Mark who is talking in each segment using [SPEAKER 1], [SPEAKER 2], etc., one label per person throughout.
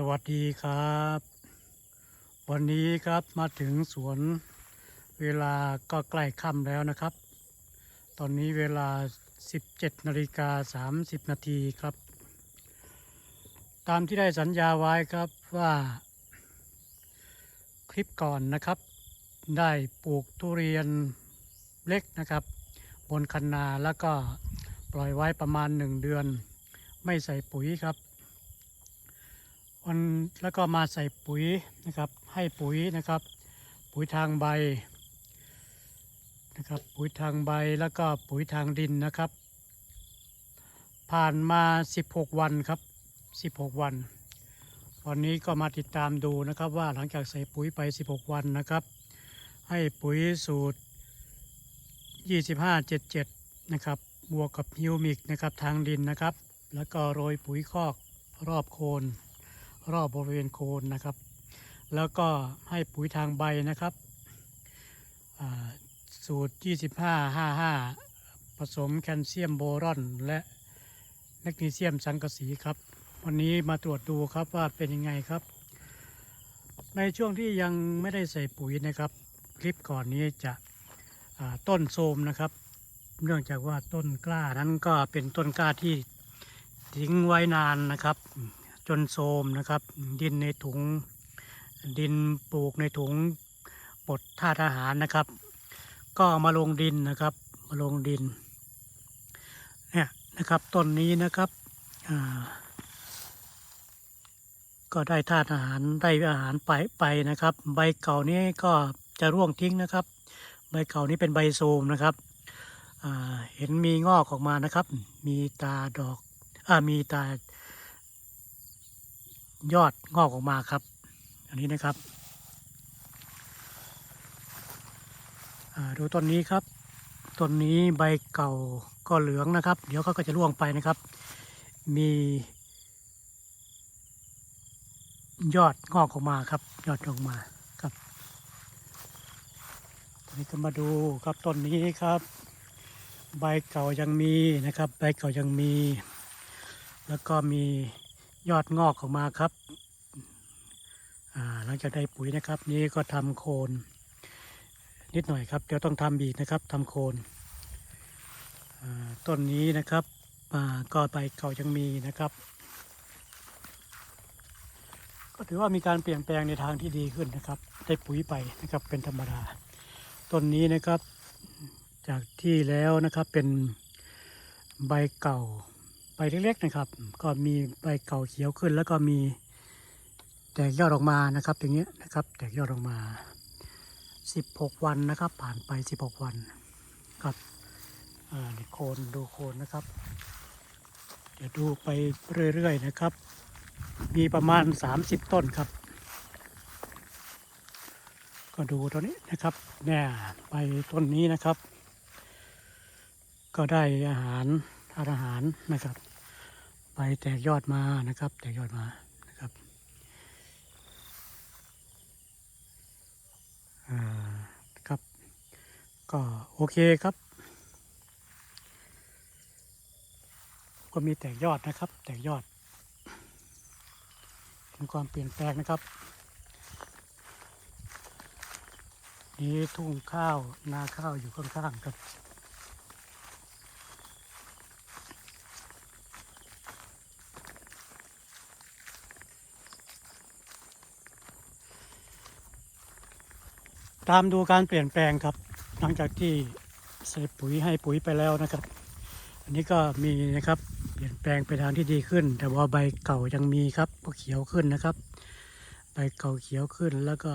[SPEAKER 1] สวัสดีครับ วันนี้ครับมาถึงสวนเวลาก็ใกล้ค่ำแล้วนะครับ ตอนนี้เวลา 17นาฬิกา30นาทีครับ ตามที่ได้สัญญาไว้ครับว่า คลิปก่อนนะครับ ได้ปลูกทุเรียนเล็กนะครับ บนคันนาแล้วก็ปล่อยไว้ประมาณหนึ่งเดือน ไม่ใส่ปุ๋ยครับ วันแล้วก็มาใส่ปุ๋ยนะครับ ให้ปุ๋ยนะครับ ปุ๋ยทางใบนะครับปุ๋ยทางใบแล้วก็ปุ๋ยทางดินนะครับ ผ่านมา 16 วันครับ 16 วัน วันนี้ก็มาติดตามดูนะครับว่าหลังจากใส่ปุ๋ยไป 16 วันนะครับ ให้ปุ๋ยสูตร 2577 นะครับบวกกับฮิวมิกนะครับทางดินนะครับ แล้วก็โรยปุ๋ยคอกรอบโคน รอบบริเวณโคนนะครับ แล้วก็ให้ปุ๋ยทางใบนะครับสูตร 2555 ผสมแคลเซียมโบรอน และแมกนีเซียมสังกะสีครับ วันนี้มาตรวจดูครับว่าเป็นยังไงครับ ในช่วงที่ยังไม่ได้ใส่ปุ๋ยนะครับ คลิปก่อนนี้จะต้นโทมนะครับ เนื่องจากว่าต้นกล้านั้นก็เป็นต้นกล้าที่ทิ้งไว้นานนะครับ จนโทมนะครับ ดินในถุง ดินปลูกในถุงบดธาตุอาหารนะครับ ก็มาลงดินนะครับ มาลงดินเนี่ยนะครับต้นนี้นะครับก็ได้ธาตุอาหารได้อาหารไปไปนะครับ ใบเก่านี้ก็จะร่วงทิ้งนะครับ ใบเก่านี้เป็นใบโทมนะครับเห็นมีงอกออกมานะครับ มีตาดอกอมีตา ยอดงอกออกมาครับ อันนี้นะครับดูต้นนี้ครับต้นนี้ใบเก่าก็เหลืองนะครับ เดี๋ยวเขาก็จะร่วงไปนะครับ มี ยอดงอกออกมาครับ ยอดออกมาครับทีนี้ก็มาดูครับต้นนี้ครับ ใบเก่ายังมีนะครับ ใบเก่ายังมี แล้วก็มี ยอดงอกออกมาครับหลังจากได้ปุ๋ยนะครับ นี้ก็ทำโคนนิดหน่อยครับเดี๋ยวต้องทำอีกนะครับทำโคนต้นนี้นะครับอ่าก็ใบเก่ายังมีนะครับ ก็ถือว่ามีการเปลี่ยนแปลงในทางที่ดีขึ้นนะครับ ได้ปุ๋ยไปนะครับเป็นธรรมดาต้นนี้นะครับจากที่แล้วนะครับเป็นใบเก่า ใบเล็กๆนะครับ ก็มีใบเก่าเขียวขึ้น แล้วก็มีแตกยอดออกมานะครับอย่างเงี้ยนะครับ แตกยอดออกมา 16 วันนะครับ ผ่านไป 16 วันครับอ่าโคนดูโคนนะครับ เดี๋ยวดูไปเรื่อยๆนะครับ มีประมาณ 30 ต้นครับ ก็ดูตัวนี้นะครับเนี่ยใบต้นนี้นะครับ ก็ได้อาหารทานอาหารนะครับ ไปแตกยอดมานะครับ แตกยอดมานะครับอ่าครับ ก็โอเคครับ ก็มีแตกยอดนะครับ แตกยอดเป็นความเปลี่ยนแปลงนะครับนี่ทุ่งข้าวนาข้าวอยู่ข้างๆครับ ตามดูการเปลี่ยนแปลงครับ หลังจากที่ใส่ปุ๋ยให้ปุ๋ยไปแล้วนะครับ อันนี้ก็มีนะครับเปลี่ยนแปลงไปทางที่ดีขึ้น แต่ว่าใบเก่ายังมีครับก็เขียวขึ้นนะครับ ใบเก่าเขียวขึ้นแล้วก็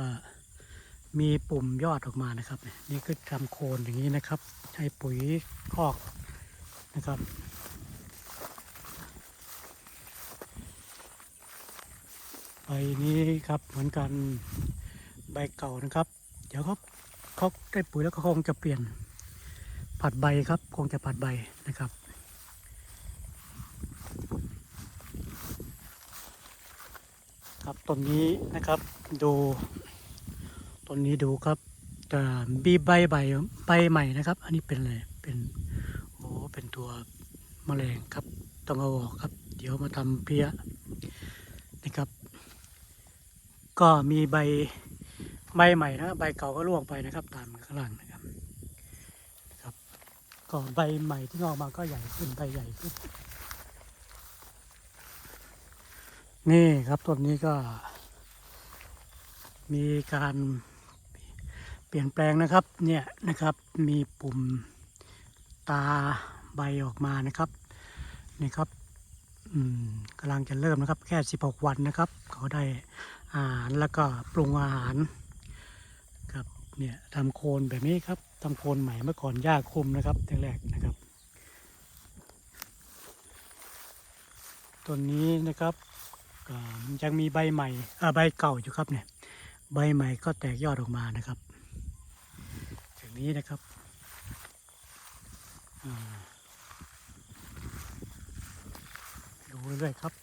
[SPEAKER 1] มีปุ่มยอดออกมานะครับ นี่คือทำโคนอย่างนี้นะครับให้ปุ๋ยคอกนะครับใบนี้ครับเหมือนกันใบเก่านะครับ ดี๋ยวเขาเขาได้ปุ๋ยแล้วก็คงจะเปลี่ยนผัดใบครับ คงจะผัดใบนะครับ ครับต้นนี้นะครับดูต้นนี้ดูครับจะมีใบใบใบใหม่นะครับ อันนี้เป็นอะไรเป็นโอ้เป็นตัวแมลงครับ ต้องเอาออกครับ เดี๋ยวมาทำเพี้ยนะครับ ก็มีใบ ใบใหม่นะใบเก่าก็ร่วงไปนะครับ ตามข้างล่างนะครับครับก็ใบใหม่ที่งอกมาก็ใหญ่ขึ้นใบใหญ่ขึ้น นี่ครับต้นนี้ก็ มีการเปลี่ยนแปลงนะครับเนี่ยนะครับมีปุ่มตาใบออกมานะครับนี่ครับอืมกำลังจะเริ่มนะครับ แค่ 16 วันนะครับ เขาได้อาหารแล้วก็ปรุงอาหาร เนี่ยทำโคนแบบนี้ครับทำโคนใหม่เมื่อก่อนหญ้าคุมนะครับแรกๆนะครับต้นนี้นะครับยังมีใบใหม่อ่าใบเก่าอยู่ครับเนี่ยใบใหม่ก็แตกยอดออกมานะครับอย่างนี้นะครับดูเรื่อยๆครับ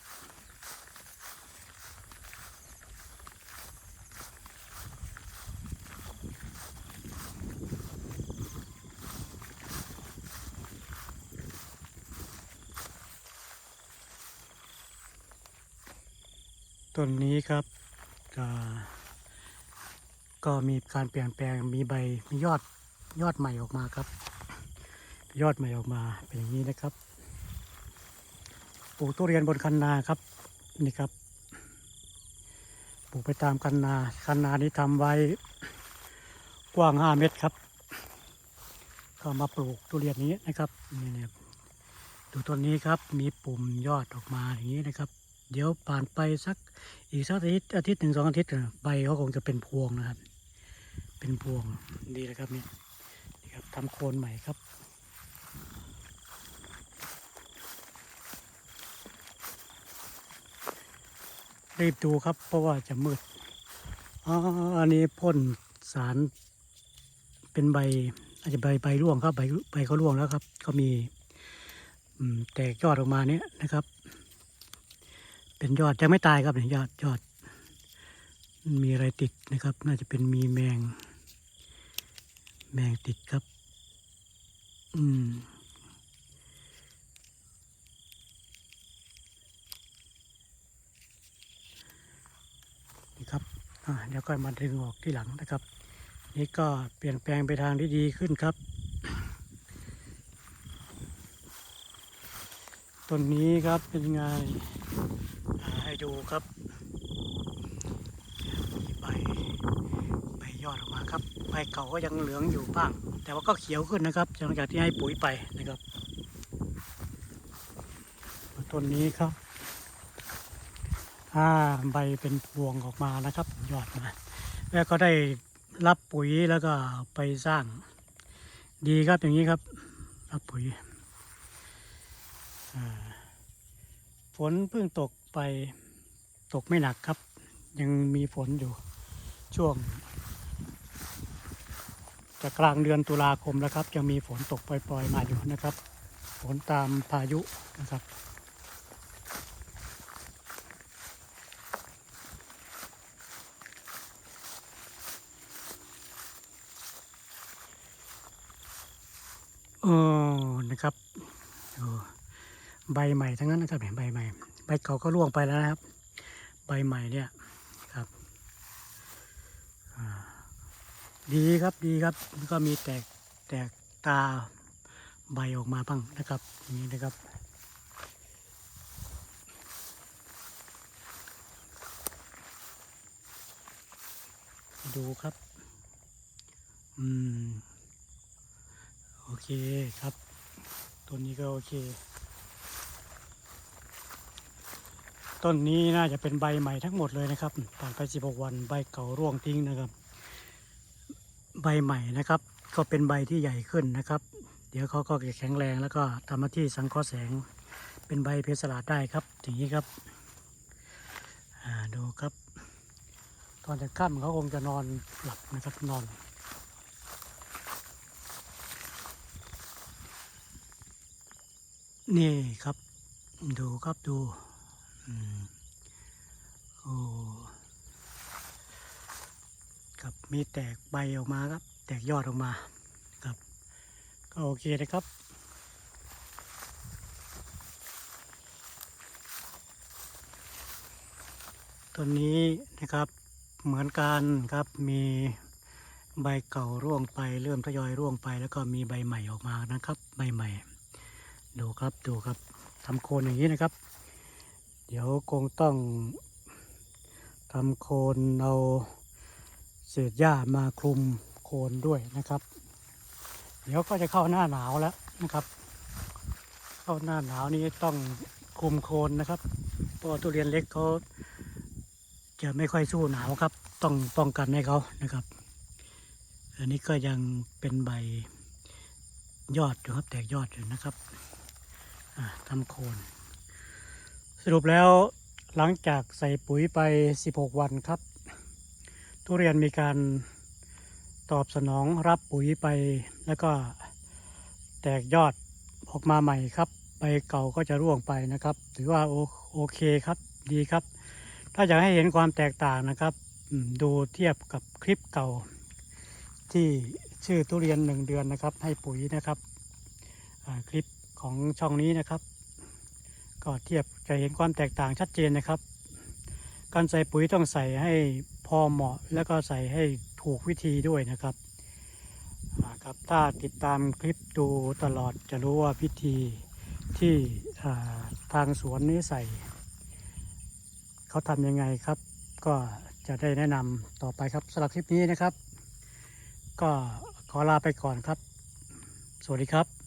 [SPEAKER 1] ต้นนี้ครับก็ก็มีการเปลี่ยนแปลงมีใบมียอดยอดใหม่ออกมาครับ ยอดใหม่ออกมาเป็นอย่างนี้นะครับปลูกทุเรียนบนคันนาครับนี่ครับปลูกไปตามคันนาคันนานี้ทำไว้กว้างห้าเมตรครับ ก็มาปลูกทุเรียนนี้นะครับนี่นะครับดูต้นนี้ครับมีปุ่มยอดออกมาอย่างนี้นะครับ เดี๋ยวผ่านไปสักอีกสักอาทิตย์อาทิตย์หนึ่งสองอาทิตย์ใบเขาคงจะเป็นพวงนะครับ เป็นพวงดีเลยครับเนี่ยนี่ครับทำโคนใหม่ครับรีบดูครับ เพราะว่าจะมืดอ๋ออันนี้พ่นสารเป็นใบอาจจะใบใบร่วงครับใบใบเขาร่วงแล้วครับ ก็มีแตกยอดออกมาเนี้ยนะครับ เป็นยอดยังไม่ตายครับเนี่ยยอดยอด มีอะไรติดนะครับ น่าจะเป็นมีแมง แมงติดครับ อืมนี่ครับอ่าเดี๋ยวก็มาดึงออกที่หลังนะครับ นี่ก็เปลี่ยนแปลงไปทางที่ดีขึ้นครับต้นนี้ครับเป็นไง ดูครับใบใบยอดออกมาครับใบเก่าก็ยังเหลืองอยู่บ้าง แต่ว่าก็เขียวขึ้นนะครับหลังจากที่ให้ปุ๋ยไปนะครับต้นนี้ครับอ่าใบเป็นพวงออกมานะครับ ยอดมาแล้วก็ได้รับปุ๋ยแล้วก็ไปสร้าง ดีครับอย่างนี้ครับ รับปุ๋ยฝนเพิ่งตกไป ตกไม่หนักครับ ยังมีฝนอยู่ช่วง จะกลางเดือนตุลาคมแล้วครับ ยังมีฝนตกปล่อย ๆ มาอยู่นะครับ ฝนตามพายุนะครับโอ้นะครับใบใหม่ทั้งนั้นนะครับเห็นใบใหม่ ใบเก่าก็ร่วงไปแล้วนะครับ บใหม่เนี่ยครับดีครับดีครับก็มีแตกแตกตาใบออกมาบ้างนะครับอย่างนี้นะครับดูครับ อืม โอเคครับต้นนี้ก็โอเค ต้นนี้น่าจะเป็นใบใหม่ทั้งหมดเลยนะครับผ่านไป 16 วันใบเก่าร่วงทิ้งนะครับ ใบใหม่นะครับ ก็เป็นใบที่ใหญ่ขึ้นนะครับ เดี๋ยวเขาก็จะแข็งแรงแล้วก็ทำหน้าที่สังเคราะห์แสง เป็นใบเพสลาดได้ครับอย่างนี้ครับดูครับ ตอนจะค่ำเขาคงจะนอนหลับนะครับนอนนี่ครับ ดูครับดู โอ้ครับมีแตกใบออกมาครับ แตกยอดออกมาครับ ก็โอเคนะครับต้นนี้นะครับเหมือนกันครับมีใบเก่าร่วงไป เริ่มทยอยร่วงไป แล้วก็มีใบใหม่ออกมานะครับ ใบใหม่ ดูครับดูครับทำโคนอย่างนี้นะครับ เดี๋ยวคงต้องทำโคนเอาเศษหญ้ามาคลุมโคนด้วยนะครับ เดี๋ยวก็จะเข้าหน้าหนาวแล้วนะครับ เข้าหน้าหนาวนี้ต้องคลุมโคนนะครับเพราะว่าทุเรียนเล็กเขาจะไม่ค่อยสู้หนาวครับ ต้องป้องกันให้เขานะครับ อันนี้ก็ยังเป็นใบยอดอยู่ครับแตกยอดอยู่นะครับทำโคน สรุปแล้วหลังจากใส่ปุ๋ยไป 16 วันครับ ทุเรียนมีการตอบสนองรับปุ๋ยไป แล้วก็แตกยอดออกมาใหม่ครับ ใบเก่าก็จะร่วงไปนะครับ ถือว่าโอโอเคครับดีครับ ถ้าอยากให้เห็นความแตกต่างนะครับดูเทียบกับคลิปเก่า ที่ชื่อทุเรียนหนึ่งเดือนนะครับ ให้ปุ๋ยนะครับคลิปของช่องนี้นะครับ ก็เทียบจะเห็นความแตกต่างชัดเจนนะครับ การใส่ปุ๋ยต้องใส่ให้พอเหมาะ แล้วก็ใส่ให้ถูกวิธีด้วยนะครับครับถ้าติดตามคลิปดูตลอดจะรู้ว่าวิธีที่ทางสวนนี้ใส่ เขาทำยังไงครับ ก็จะได้แนะนำต่อไปครับสำหรับคลิปนี้นะครับ ก็ขอลาไปก่อนครับ สวัสดีครับ